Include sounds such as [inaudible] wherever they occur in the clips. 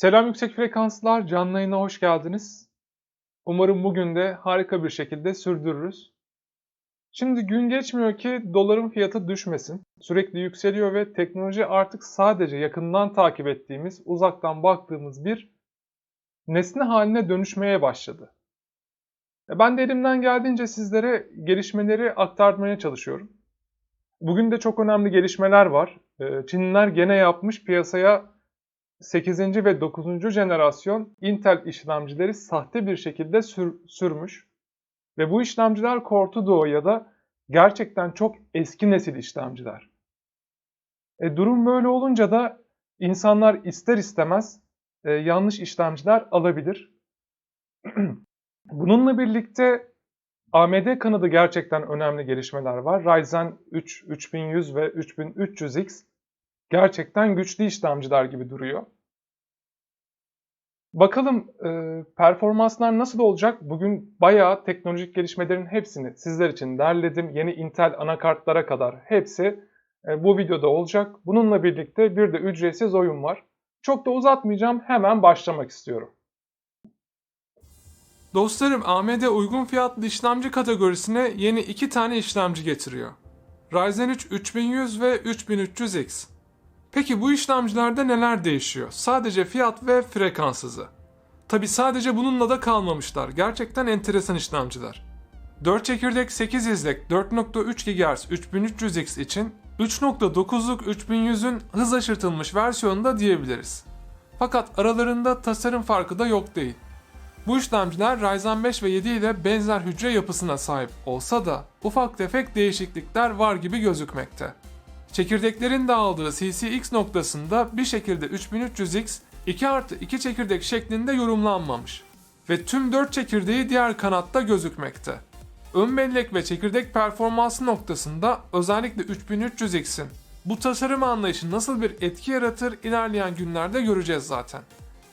Selam yüksek frekanslar, canlı yayına hoş geldiniz. Umarım bugün de harika bir şekilde sürdürürüz. Şimdi gün geçmiyor ki doların fiyatı düşmesin. Sürekli yükseliyor ve teknoloji artık sadece yakından takip ettiğimiz, uzaktan baktığımız bir nesne haline dönüşmeye başladı. E, Ben de elimden geldiğince sizlere gelişmeleri aktarmaya çalışıyorum. Bugün de çok önemli gelişmeler var. E, Çinliler gene yapmış piyasaya 8. ve 9. jenerasyon Intel işlemcileri sahte bir şekilde sür- sürmüş. Ve bu işlemciler Cortudo ya da gerçekten çok eski nesil işlemciler. E, durum böyle olunca da insanlar ister istemez e, yanlış işlemciler alabilir. [clears throat] Bununla birlikte AMD kanadı gerçekten önemli gelişmeler var. Ryzen 3 3100 ve 3300X gerçekten güçlü işlemciler gibi duruyor. Bakalım e, performanslar nasıl olacak? Bugün bayağı teknolojik gelişmelerin hepsini sizler için derledim. Yeni Intel anakartlara kadar hepsi e, bu videoda olacak. Bununla birlikte bir de ücretsiz oyun var. Çok da uzatmayacağım. Hemen başlamak istiyorum. Dostlarım AMD uygun fiyatlı işlemci kategorisine yeni iki tane işlemci getiriyor. Ryzen 3 3100 ve 3300X. Peki bu işlemcilerde neler değişiyor? Sadece fiyat ve frekans hızı. Tabi sadece bununla da kalmamışlar. Gerçekten enteresan işlemciler. 4 çekirdek 8 izlek 4.3 GHz 3300X için 3.9'luk 3100'ün hız aşırtılmış versiyonu da diyebiliriz. Fakat aralarında tasarım farkı da yok değil. Bu işlemciler Ryzen 5 ve 7 ile benzer hücre yapısına sahip olsa da ufak tefek değişiklikler var gibi gözükmekte. Çekirdeklerin dağıldığı CCX noktasında bir şekilde 3300X 2 artı 2 çekirdek şeklinde yorumlanmamış ve tüm 4 çekirdeği diğer kanatta gözükmekte. Ön bellek ve çekirdek performansı noktasında özellikle 3300X'in bu tasarım anlayışı nasıl bir etki yaratır ilerleyen günlerde göreceğiz zaten.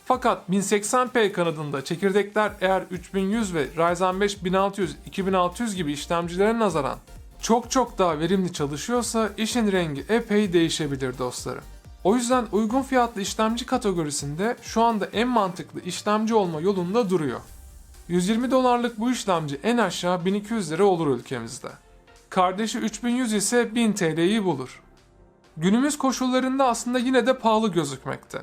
Fakat 1080p kanadında çekirdekler eğer 3100 ve Ryzen 5 1600, 2600 gibi işlemcilere nazaran çok çok daha verimli çalışıyorsa işin rengi epey değişebilir dostlarım. O yüzden uygun fiyatlı işlemci kategorisinde şu anda en mantıklı işlemci olma yolunda duruyor. 120 dolarlık bu işlemci en aşağı 1200 lira olur ülkemizde. Kardeşi 3100 ise 1000 TL'yi bulur. Günümüz koşullarında aslında yine de pahalı gözükmekte.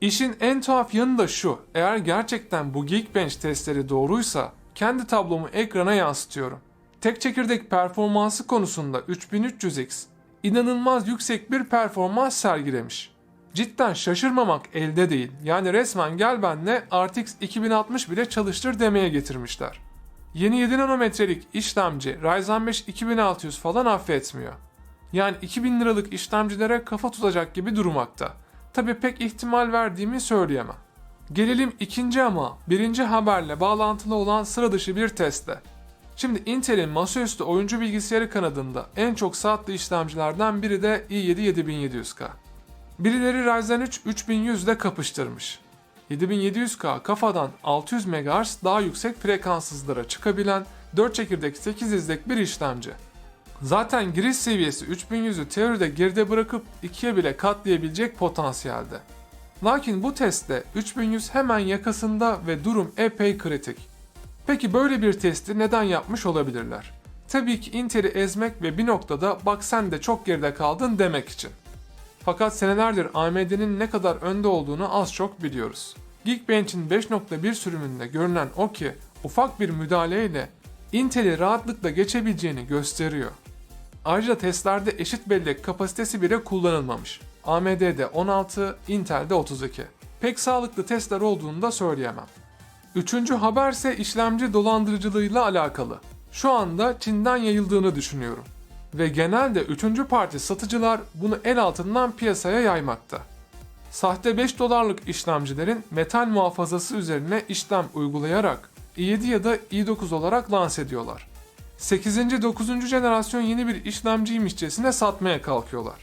İşin en tuhaf yanı da şu, eğer gerçekten bu Geekbench testleri doğruysa kendi tablomu ekrana yansıtıyorum. Tek çekirdek performansı konusunda 3300X inanılmaz yüksek bir performans sergilemiş. Cidden şaşırmamak elde değil. Yani resmen gel benle RTX 2060 bile çalıştır demeye getirmişler. Yeni 7 nanometrelik işlemci Ryzen 5 2600 falan affetmiyor. Yani 2000 liralık işlemcilere kafa tutacak gibi durmakta. Tabi pek ihtimal verdiğimi söyleyemem. Gelelim ikinci ama birinci haberle bağlantılı olan sıra dışı bir teste. Şimdi Intel'in masaüstü oyuncu bilgisayarı kanadında en çok sattığı işlemcilerden biri de i7 7700K. Birileri Ryzen 3 3100 ile kapıştırmış. 7700K kafadan 600 MHz daha yüksek frekans hızlara çıkabilen 4 çekirdek 8 izlek bir işlemci. Zaten giriş seviyesi 3100'ü teoride geride bırakıp ikiye bile katlayabilecek potansiyelde. Lakin bu testte 3100 hemen yakasında ve durum epey kritik. Peki böyle bir testi neden yapmış olabilirler? Tabii ki Intel'i ezmek ve bir noktada bak sen de çok geride kaldın demek için. Fakat senelerdir AMD'nin ne kadar önde olduğunu az çok biliyoruz. Geekbench'in 5.1 sürümünde görünen o ki ufak bir müdahaleyle Intel'i rahatlıkla geçebileceğini gösteriyor. Ayrıca testlerde eşit bellek kapasitesi bile kullanılmamış. AMD'de 16, Intel'de 32. Pek sağlıklı testler olduğunu da söyleyemem. Üçüncü haberse işlemci dolandırıcılığıyla alakalı. Şu anda Çin'den yayıldığını düşünüyorum. Ve genelde üçüncü parti satıcılar bunu el altından piyasaya yaymakta. Sahte 5 dolarlık işlemcilerin metal muhafazası üzerine işlem uygulayarak i7 ya da i9 olarak lanse ediyorlar. 8. 9. jenerasyon yeni bir işlemciymişçesine satmaya kalkıyorlar.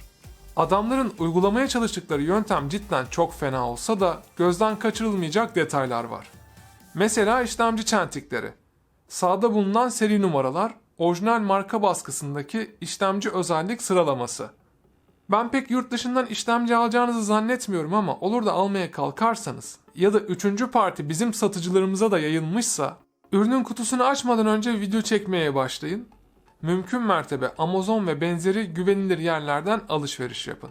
Adamların uygulamaya çalıştıkları yöntem cidden çok fena olsa da gözden kaçırılmayacak detaylar var. Mesela işlemci çentikleri. Sağda bulunan seri numaralar, orijinal marka baskısındaki işlemci özellik sıralaması. Ben pek yurt dışından işlemci alacağınızı zannetmiyorum ama olur da almaya kalkarsanız ya da üçüncü parti bizim satıcılarımıza da yayılmışsa ürünün kutusunu açmadan önce video çekmeye başlayın. Mümkün mertebe Amazon ve benzeri güvenilir yerlerden alışveriş yapın.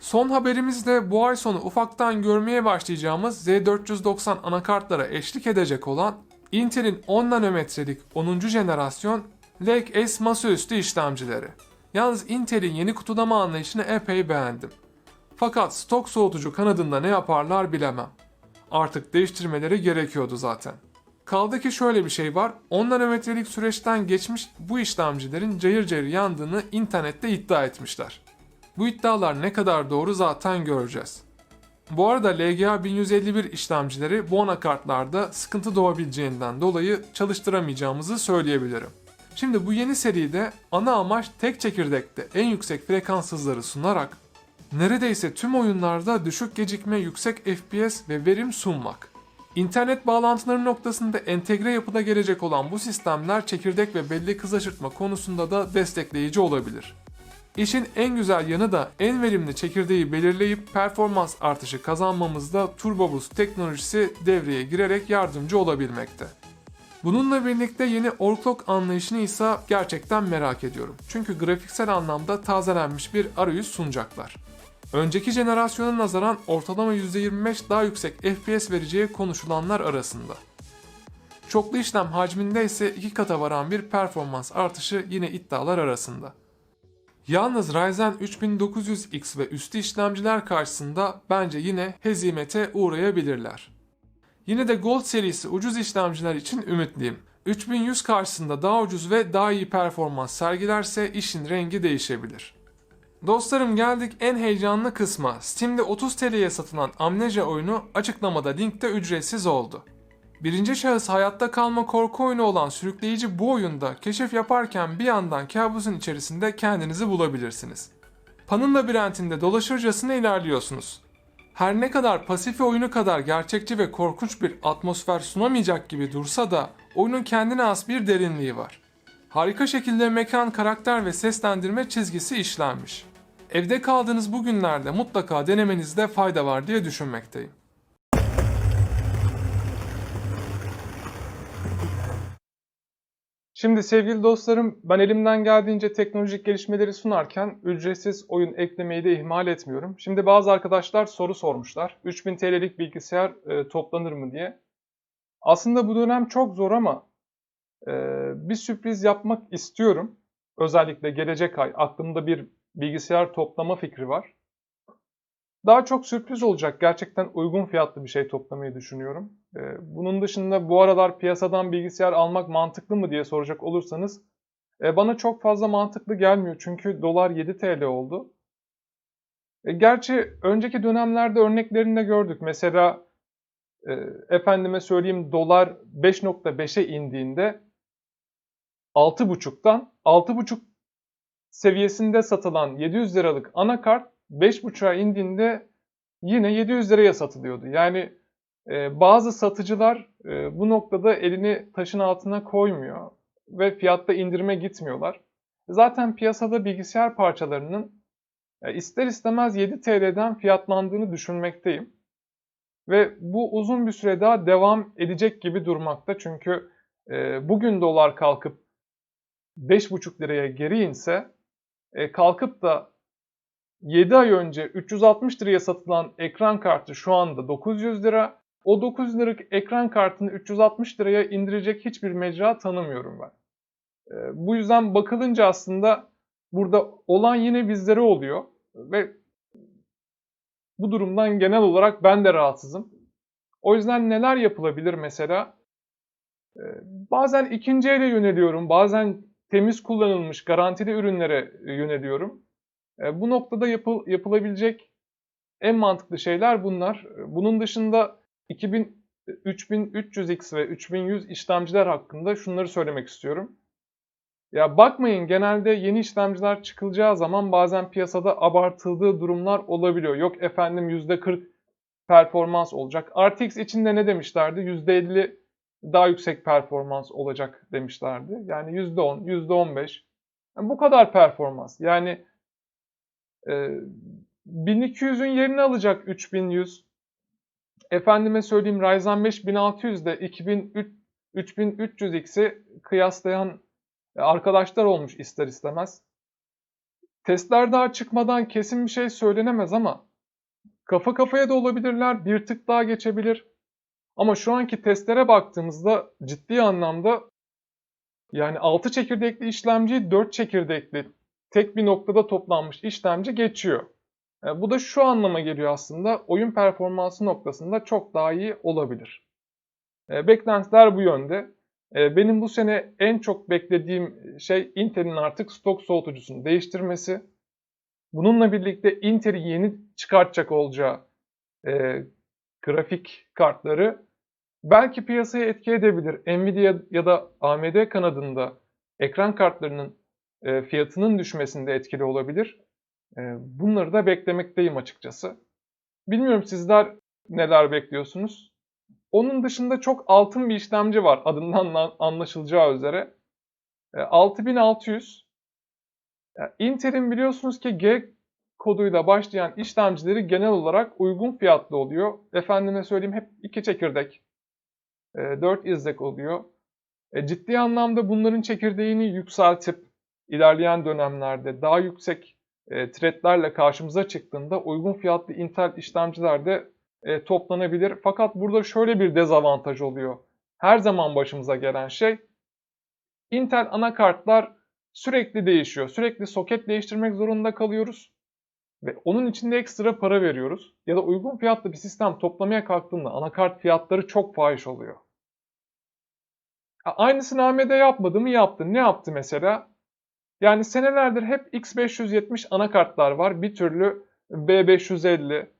Son haberimiz de bu ay sonu ufaktan görmeye başlayacağımız Z490 anakartlara eşlik edecek olan Intel'in 10 nanometrelik 10. jenerasyon Lake S masaüstü işlemcileri. Yalnız Intel'in yeni kutulama anlayışını epey beğendim. Fakat stok soğutucu kanadında ne yaparlar bilemem. Artık değiştirmeleri gerekiyordu zaten. Kaldı ki şöyle bir şey var. 10 nanometrelik süreçten geçmiş bu işlemcilerin cayır cayır yandığını internette iddia etmişler. Bu iddialar ne kadar doğru zaten göreceğiz. Bu arada LGA 1151 işlemcileri bu anakartlarda sıkıntı doğabileceğinden dolayı çalıştıramayacağımızı söyleyebilirim. Şimdi bu yeni seride ana amaç tek çekirdekte en yüksek frekans hızları sunarak neredeyse tüm oyunlarda düşük gecikme, yüksek FPS ve verim sunmak. İnternet bağlantıları noktasında entegre yapıda gelecek olan bu sistemler çekirdek ve bellek hız aşırtma konusunda da destekleyici olabilir. İşin en güzel yanı da en verimli çekirdeği belirleyip performans artışı kazanmamızda Turbo Boost teknolojisi devreye girerek yardımcı olabilmekte. Bununla birlikte yeni overclock anlayışını ise gerçekten merak ediyorum. Çünkü grafiksel anlamda tazelenmiş bir arayüz sunacaklar. Önceki jenerasyona nazaran ortalama %25 daha yüksek FPS vereceği konuşulanlar arasında. Çoklu işlem hacminde ise iki kata varan bir performans artışı yine iddialar arasında. Yalnız Ryzen 3900X ve üstü işlemciler karşısında bence yine hezimete uğrayabilirler. Yine de Gold serisi ucuz işlemciler için ümitliyim. 3100 karşısında daha ucuz ve daha iyi performans sergilerse işin rengi değişebilir. Dostlarım geldik en heyecanlı kısma. Steam'de 30 TL'ye satılan Amnesia oyunu açıklamada linkte ücretsiz oldu. Birinci şahıs hayatta kalma korku oyunu olan sürükleyici bu oyunda keşif yaparken bir yandan kabusun içerisinde kendinizi bulabilirsiniz. Pan'ın labirentinde dolaşırcasına ilerliyorsunuz. Her ne kadar Pasifi oyunu kadar gerçekçi ve korkunç bir atmosfer sunamayacak gibi dursa da oyunun kendine has bir derinliği var. Harika şekilde mekan, karakter ve seslendirme çizgisi işlenmiş. Evde kaldığınız bu günlerde mutlaka denemenizde fayda var diye düşünmekteyim. Şimdi sevgili dostlarım ben elimden geldiğince teknolojik gelişmeleri sunarken ücretsiz oyun eklemeyi de ihmal etmiyorum. Şimdi bazı arkadaşlar soru sormuşlar. 3000 TL'lik bilgisayar e, toplanır mı diye. Aslında bu dönem çok zor ama e, bir sürpriz yapmak istiyorum. Özellikle gelecek ay aklımda bir bilgisayar toplama fikri var. Daha çok sürpriz olacak. Gerçekten uygun fiyatlı bir şey toplamayı düşünüyorum. Ee, Bunun dışında bu aralar piyasadan bilgisayar almak mantıklı mı diye soracak olursanız e, bana çok fazla mantıklı gelmiyor. Çünkü dolar 7 TL oldu. E, Gerçi önceki dönemlerde örneklerini de gördük. Mesela e, efendime söyleyeyim dolar 5.5'e indiğinde 6.5'tan 6.5 seviyesinde satılan 700 liralık anakart 5.5'a indiğinde yine 700 liraya satılıyordu. Yani e, bazı satıcılar e, bu noktada elini taşın altına koymuyor ve fiyatta indirime gitmiyorlar. Zaten piyasada bilgisayar parçalarının e, ister istemez 7 TL'den fiyatlandığını düşünmekteyim. Ve bu uzun bir süre daha devam edecek gibi durmakta. Çünkü e, bugün dolar kalkıp 5,5 liraya geri inse e, kalkıp da 7 ay önce 360 liraya satılan ekran kartı şu anda 900 lira. O 900 liralık ekran kartını 360 liraya indirecek hiçbir mecra tanımıyorum ben. E, bu yüzden bakılınca aslında burada olan yine bizlere oluyor ve bu durumdan genel olarak ben de rahatsızım. O yüzden neler yapılabilir mesela? E, bazen ikinci ele yöneliyorum, bazen temiz kullanılmış garantili ürünlere yöneliyorum. E, bu noktada yapıl, yapılabilecek en mantıklı şeyler bunlar. E, Bunun dışında 2000, 3300X ve 3100 işlemciler hakkında şunları söylemek istiyorum. Ya bakmayın genelde yeni işlemciler çıkılacağı zaman bazen piyasada abartıldığı durumlar olabiliyor. Yok efendim %40 performans olacak. RTX için de ne demişlerdi? %50 daha yüksek performans olacak demişlerdi. Yani %10, %15. Yani bu kadar performans. Yani Ee, 1200'ün yerini alacak 3100. Efendime söyleyeyim Ryzen 5 1600'de 2003 3300X'i kıyaslayan arkadaşlar olmuş ister istemez. Testler daha çıkmadan kesin bir şey söylenemez ama kafa kafaya da olabilirler, bir tık daha geçebilir. Ama şu anki testlere baktığımızda ciddi anlamda yani 6 çekirdekli işlemciyi 4 çekirdekli tek bir noktada toplanmış işlemci geçiyor. E, bu da şu anlama geliyor aslında oyun performansı noktasında çok daha iyi olabilir. E, beklentiler bu yönde. E, benim bu sene en çok beklediğim şey Intel'in artık stok soğutucusunu değiştirmesi. Bununla birlikte Intel'in yeni çıkartacak olacağı e, grafik kartları belki piyasayı etki edebilir. Nvidia ya da AMD kanadında ekran kartlarının fiyatının düşmesinde etkili olabilir. Bunları da beklemekteyim açıkçası. Bilmiyorum sizler neler bekliyorsunuz? Onun dışında çok altın bir işlemci var adından anlaşılacağı üzere. E, 6600. E, Intel'in biliyorsunuz ki G koduyla başlayan işlemcileri genel olarak uygun fiyatlı oluyor. Efendime söyleyeyim hep iki çekirdek, e, 4 izlek oluyor. E, ciddi anlamda bunların çekirdeğini yükseltip ilerleyen dönemlerde daha yüksek e, threadlerle karşımıza çıktığında uygun fiyatlı Intel işlemciler de e, toplanabilir. Fakat burada şöyle bir dezavantaj oluyor. Her zaman başımıza gelen şey Intel anakartlar sürekli değişiyor. Sürekli soket değiştirmek zorunda kalıyoruz. Ve onun için de ekstra para veriyoruz. Ya da uygun fiyatlı bir sistem toplamaya kalktığında anakart fiyatları çok fahiş oluyor. Aynısını AMD yapmadı mı? Yaptı. Ne yaptı mesela? Yani senelerdir hep X570 anakartlar var. Bir türlü B550,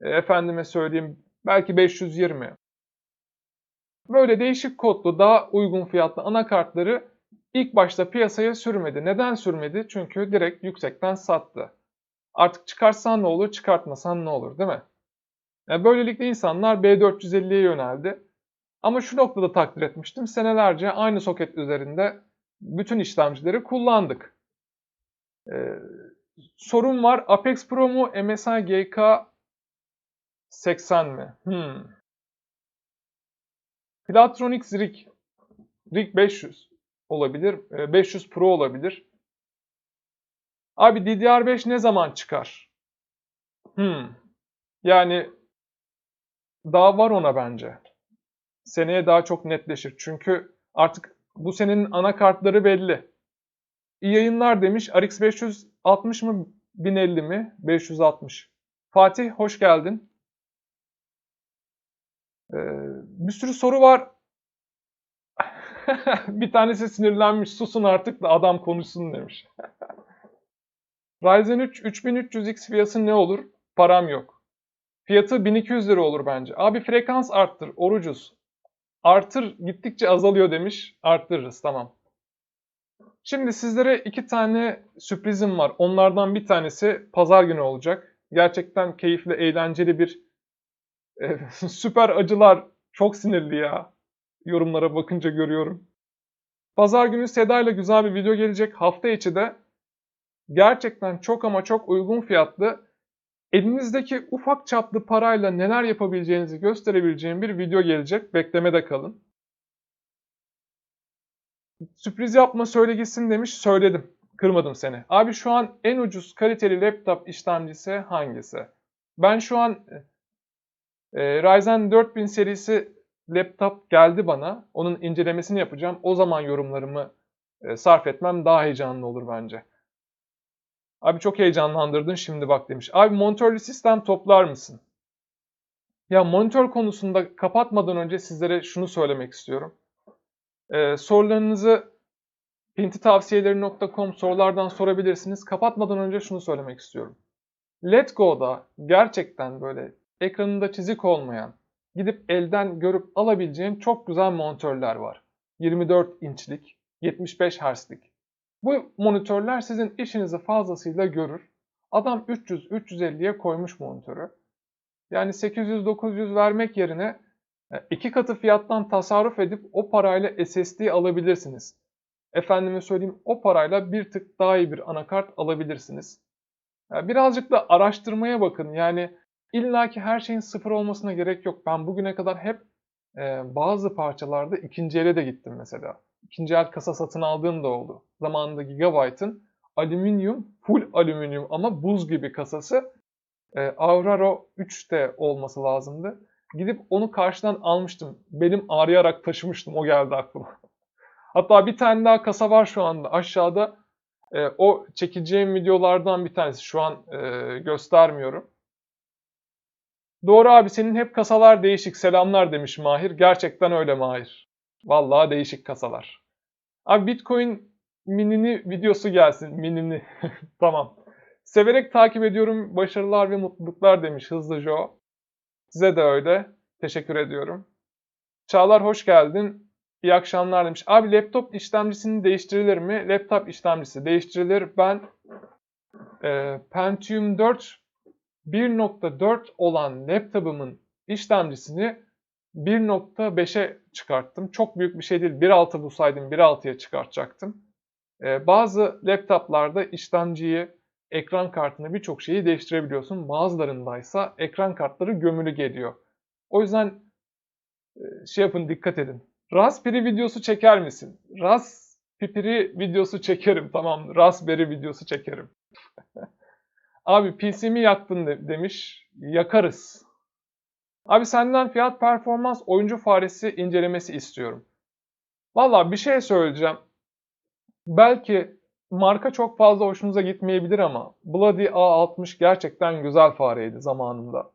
e, efendime söyleyeyim belki 520. Böyle değişik kodlu, daha uygun fiyatlı anakartları ilk başta piyasaya sürmedi. Neden sürmedi? Çünkü direkt yüksekten sattı. Artık çıkarsan ne olur, çıkartmasan ne olur değil mi? Yani böylelikle insanlar B450'ye yöneldi. Ama şu noktada takdir etmiştim. Senelerce aynı soket üzerinde bütün işlemcileri kullandık. Ee, sorun var. Apex Pro mu? MSI GK 80 mi? Hmm. Platronics Rig. Rig 500 olabilir. 500 Pro olabilir. Abi DDR5 ne zaman çıkar? Hmm. Yani daha var ona bence. Seneye daha çok netleşir. Çünkü artık bu senenin anakartları belli. İyi yayınlar demiş. RX 560 mı 1050 mi? 560. Fatih hoş geldin. Ee, bir sürü soru var. [laughs] bir tanesi sinirlenmiş. Susun artık da adam konuşsun demiş. [laughs] Ryzen 3 3300X fiyatı ne olur? Param yok. Fiyatı 1200 lira olur bence. Abi frekans arttır, orucuz. Artır gittikçe azalıyor demiş. Arttırırız tamam. Şimdi sizlere iki tane sürprizim var. Onlardan bir tanesi pazar günü olacak. Gerçekten keyifli, eğlenceli bir e, [laughs] süper acılar. Çok sinirli ya. Yorumlara bakınca görüyorum. Pazar günü Seda ile güzel bir video gelecek. Hafta içi de gerçekten çok ama çok uygun fiyatlı elinizdeki ufak çaplı parayla neler yapabileceğinizi gösterebileceğim bir video gelecek. Beklemede kalın. Sürpriz yapma söyle gitsin demiş. Söyledim. Kırmadım seni. Abi şu an en ucuz kaliteli laptop işlemcisi hangisi? Ben şu an e, Ryzen 4000 serisi laptop geldi bana. Onun incelemesini yapacağım. O zaman yorumlarımı e, sarf etmem daha heyecanlı olur bence. Abi çok heyecanlandırdın şimdi bak demiş. Abi monitörlü sistem toplar mısın? Ya monitör konusunda kapatmadan önce sizlere şunu söylemek istiyorum. Ee, sorularınızı pintitavsiyeleri.com sorulardan sorabilirsiniz. Kapatmadan önce şunu söylemek istiyorum. Let Go'da gerçekten böyle ekranında çizik olmayan, gidip elden görüp alabileceğin çok güzel monitörler var. 24 inçlik, 75 Hz'lik. Bu monitörler sizin işinizi fazlasıyla görür. Adam 300-350'ye koymuş monitörü. Yani 800-900 vermek yerine e, iki katı fiyattan tasarruf edip o parayla SSD alabilirsiniz. Efendime söyleyeyim o parayla bir tık daha iyi bir anakart alabilirsiniz. Ya birazcık da araştırmaya bakın. Yani illaki her şeyin sıfır olmasına gerek yok. Ben bugüne kadar hep e, bazı parçalarda ikinci ele de gittim mesela. İkinci el kasa satın aldığım da oldu. Zamanında Gigabyte'ın alüminyum, full alüminyum ama buz gibi kasası e, Aurora 3'te olması lazımdı. Gidip onu karşıdan almıştım. Benim ağrıyarak taşımıştım. O geldi aklıma. [laughs] Hatta bir tane daha kasa var şu anda aşağıda. E, o çekeceğim videolardan bir tanesi. Şu an e, göstermiyorum. Doğru abi senin hep kasalar değişik. Selamlar demiş Mahir. Gerçekten öyle Mahir. Vallahi değişik kasalar. Abi Bitcoin minini videosu gelsin. Minini. [laughs] tamam. Severek takip ediyorum. Başarılar ve mutluluklar demiş Hızlı Joe. Size de öyle. Teşekkür ediyorum. Çağlar hoş geldin. İyi akşamlar demiş. Abi laptop işlemcisini değiştirilir mi? Laptop işlemcisi değiştirilir. Ben e, Pentium 4 1.4 olan laptopumun işlemcisini 1.5'e çıkarttım. Çok büyük bir şey değil. 1.6 bulsaydım 1.6'ya çıkartacaktım. E, bazı laptoplarda işlemciyi, ekran kartını birçok şeyi değiştirebiliyorsun. Bazılarındaysa ekran kartları gömülü geliyor. O yüzden e, şey yapın dikkat edin. Raspberry videosu çeker misin? Raspberry videosu çekerim tamam. Raspberry videosu çekerim. [laughs] Abi PC'mi yaktın de- demiş. Yakarız. Abi senden fiyat performans oyuncu faresi incelemesi istiyorum. Valla bir şey söyleyeceğim. Belki marka çok fazla hoşunuza gitmeyebilir ama Bloody A60 gerçekten güzel fareydi zamanında.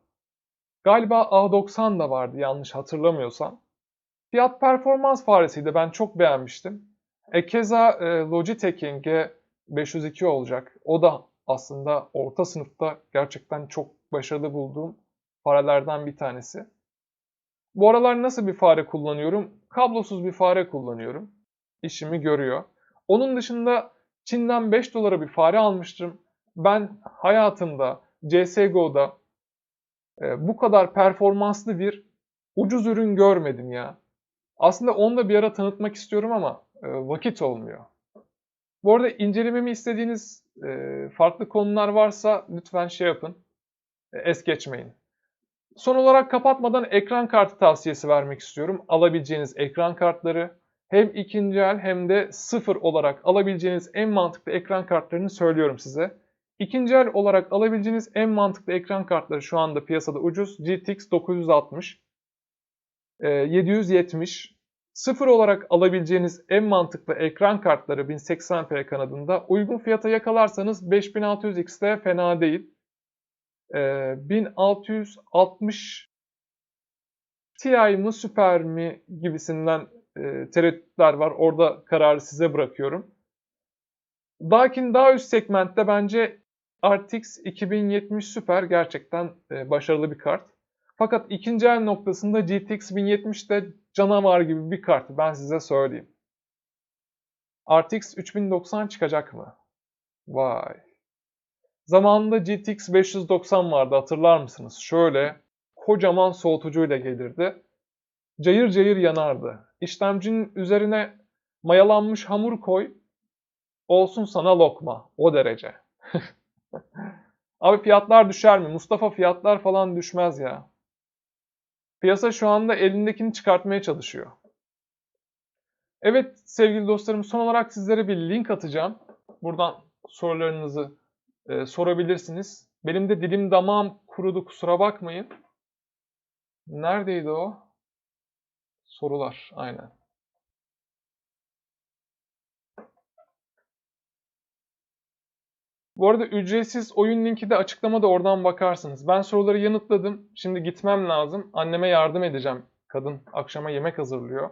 Galiba A90 da vardı yanlış hatırlamıyorsam. Fiyat performans faresiydi ben çok beğenmiştim. E keza e, Logitech'in G502 olacak. O da aslında orta sınıfta gerçekten çok başarılı bulduğum farelerden bir tanesi. Bu aralar nasıl bir fare kullanıyorum? Kablosuz bir fare kullanıyorum. İşimi görüyor. Onun dışında Çin'den 5 dolara bir fare almıştım. Ben hayatımda CSGO'da e, bu kadar performanslı bir ucuz ürün görmedim ya. Aslında onu da bir ara tanıtmak istiyorum ama e, vakit olmuyor. Bu arada incelememi istediğiniz e, farklı konular varsa lütfen şey yapın. E, es geçmeyin. Son olarak kapatmadan ekran kartı tavsiyesi vermek istiyorum. Alabileceğiniz ekran kartları hem ikinci el hem de sıfır olarak alabileceğiniz en mantıklı ekran kartlarını söylüyorum size. İkinci el olarak alabileceğiniz en mantıklı ekran kartları şu anda piyasada ucuz. GTX 960, e, 770, Sıfır olarak alabileceğiniz en mantıklı ekran kartları 1080p kanadında uygun fiyata yakalarsanız 5600X'de fena değil. Ee, 1660 Ti mi Super mi gibisinden e, tereddütler var. Orada kararı size bırakıyorum. Lakin daha üst segmentte bence RTX 2070 Super gerçekten e, başarılı bir kart. Fakat ikinci el noktasında GTX 1070 de canavar gibi bir kart ben size söyleyeyim. RTX 3090 çıkacak mı? Vay. Zamanında GTX 590 vardı hatırlar mısınız? Şöyle kocaman soğutucuyla gelirdi. Cayır cayır yanardı. İşlemcinin üzerine mayalanmış hamur koy, olsun sana lokma. O derece. [laughs] Abi fiyatlar düşer mi? Mustafa fiyatlar falan düşmez ya. Piyasa şu anda elindekini çıkartmaya çalışıyor. Evet sevgili dostlarım son olarak sizlere bir link atacağım. Buradan sorularınızı e, sorabilirsiniz. Benim de dilim damağım kurudu kusura bakmayın. Neredeydi o? Sorular aynen. Bu arada ücretsiz oyun linki de açıklamada oradan bakarsınız. Ben soruları yanıtladım. Şimdi gitmem lazım. Anneme yardım edeceğim. Kadın akşama yemek hazırlıyor.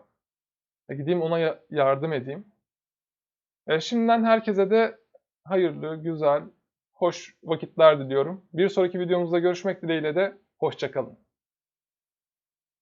E gideyim ona ya- yardım edeyim. E şimdiden herkese de hayırlı, güzel, hoş vakitler diliyorum. Bir sonraki videomuzda görüşmek dileğiyle de hoşçakalın.